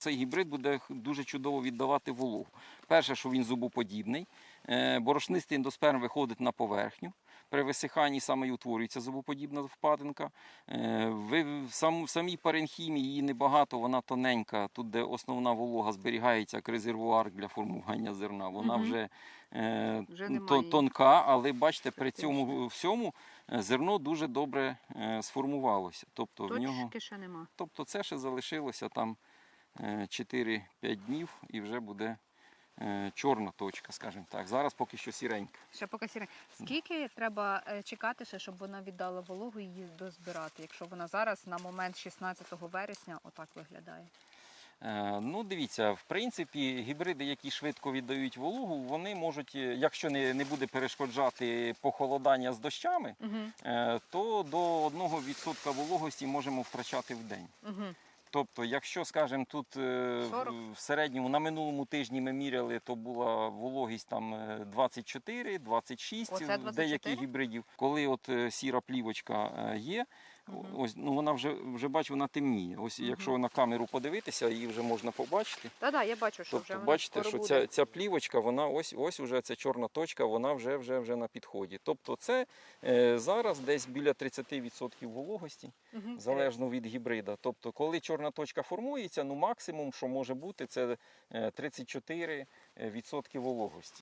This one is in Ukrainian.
Цей гібрид буде дуже чудово віддавати вологу. Перше, що він зубоподібний. Е, Борошнистий ендосперм виходить на поверхню. При висиханні саме і утворюється зубоподібна впадинка. Е, в самій паренхімі її небагато, вона тоненька. Тут, де основна волога зберігається як резервуар для формування зерна. Вона Мгм. вже, е, Вже тонка, але бачите, при цьому всьому зерно дуже добре сформувалося. Тобто в нього. Ще нема. Тобто це ще залишилося там 4-5 днів і вже буде е, чорна точка, скажімо так. Зараз поки що сіренька. Ще поки сіре. Скільки треба е, чекати, ще, щоб вона віддала вологу і її дозбирати, якщо вона зараз на момент 16 вересня отак виглядає? Е, Ну, дивіться, в принципі, гібриди, які швидко віддають вологу, вони можуть, е, якщо не, не буде перешкоджати похолодання з дощами, Угу. е, то до 1% вологості можемо втрачати в день. Угу. Тобто, якщо, скажімо, тут е, в- 40? в середньому на минулому тижні ми міряли, то була вологість там е, 24, 26 Оце 24? деяких гібридів. Коли от е, сіра плівочка е, є. Ось ну вона вже вже бачу, вона темніє. Ось якщо на камеру подивитися, її вже можна побачити. Так, я бачу, що Тобто, вона бачите, що ця, ця плівочка, вона ось ось уже ця чорна точка, вона вже вже вже на підході. Тобто, це е, зараз десь біля 30% вологості залежно від гібрида. Тобто, коли чорна точка формується, ну максимум, що може бути, це е, 34% вологості.